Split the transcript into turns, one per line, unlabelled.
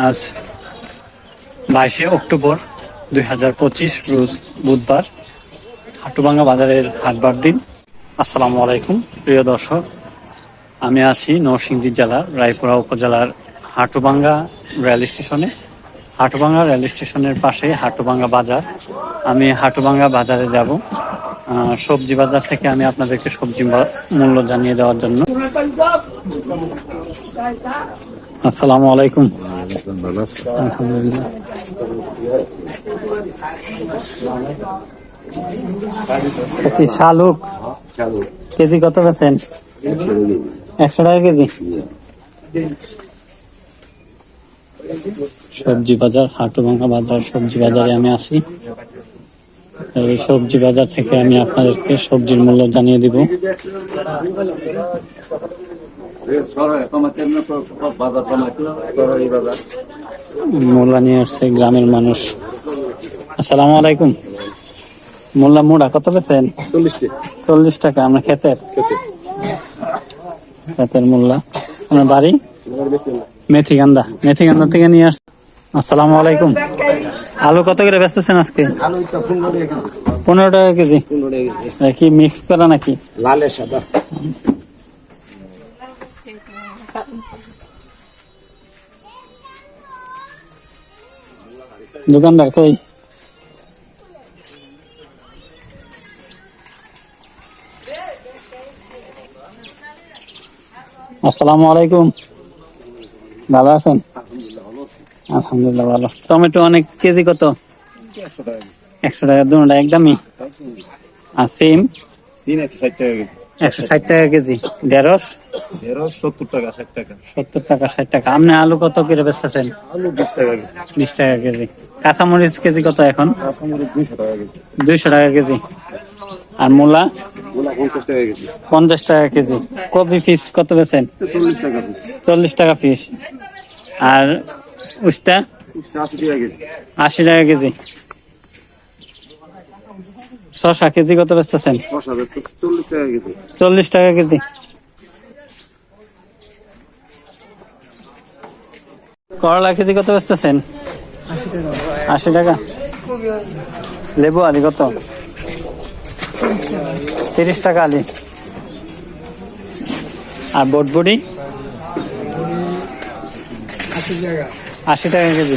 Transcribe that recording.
আজ বাইশে অক্টোবর দুই হাজার পঁচিশ, রোজ বুধবার হাটুভাঙ্গা বাজারের হাটবার দিন। আসসালামু আলাইকুম, প্রিয় দর্শক। আমি আছি নরসিংদী জেলার, রায়পুরা উপজেলার হাটুভাঙ্গা রেল স্টেশনে। হাটুভাঙ্গা রেল স্টেশনের পাশে হাটুভাঙ্গা বাজার। আমি হাটুভাঙ্গা বাজারে যাব। সবজি বাজার থেকে আমি আপনাদেরকে সবজি মূল্য জানিয়ে দেওয়ার জন্য। আসসালামু আলাইকুম। আলহামদুলিল্লাহ। শালুক? কেজি কত বেছেন একশো টাকা কেজি? সবজি বাজার হাটুভাঙ্গা বাজার সবজি বাজারে আমি আছি। এই সবজি বাজার থেকে আমি আপনাদেরকে সবজির মূল্য জানিয়ে দিব। মোল্লা নিয়ে আসছে গ্রামের মানুষ। আসসালামু আলাইকুম। মোল্লা মুড়া কত পেয়েছেন? চল্লিশ টাকা আমরা ক্ষেতের? ক্ষেতের। মোল্লা। আপনার বাড়ি? মেথিগান্দা। মেথিগান্দা থেকে নিয়ে আসছে আসসালামু আলাইকুম। আলু কত করে বেচতেছেন আজকে?
পনেরো টাকা
কেজি। কি মিক্স করা নাকি?
লালে সাদা।
দোকানদার কই? আসসালামু আলাইকুম। ভালো আছেন? আলহামদুলিল্লাহ, ভালো। টমেটো অনেক কেজি কত?
একশো টাকা।
দুটা একদমই? আর সিম?
সিন একশো ষাট টাকা
একশো ষাট টাকা কেজি। ঢেঁড়স?
ঢেঁড়স সত্তর টাকা ষাট টাকা।
সত্তর টাকা ষাট টাকা। আপনি আলু কত করে বেচতেছেন?
আলু বিশ টাকা কেজি।
বিশ টাকা কেজি। কাঁচামরিচ কেজি কত এখন?
কাঁচামরিচ দুইশো টাকা কেজি।
দুইশো টাকা কেজি। আর মূলা?
পঞ্চাশ টাকা কেজি।
কপি পিস কত বেছেন
চল্লিশ টাকা পিস
চল্লিশ টাকা পিস আর উস্তা
আশি টাকা কেজি।
আশি টাকা কেজি। শশা কেজি কত বেচতেছেন?
চল্লিশ টাকা কেজি।
চল্লিশ টাকা কেজি। করলা কেজি কত বেচতেছেন? আশি টাকা। লেবু আলি কত? তিরিশ টাকা আলি। আর বটবুড়ি আশি টাকা কেজি।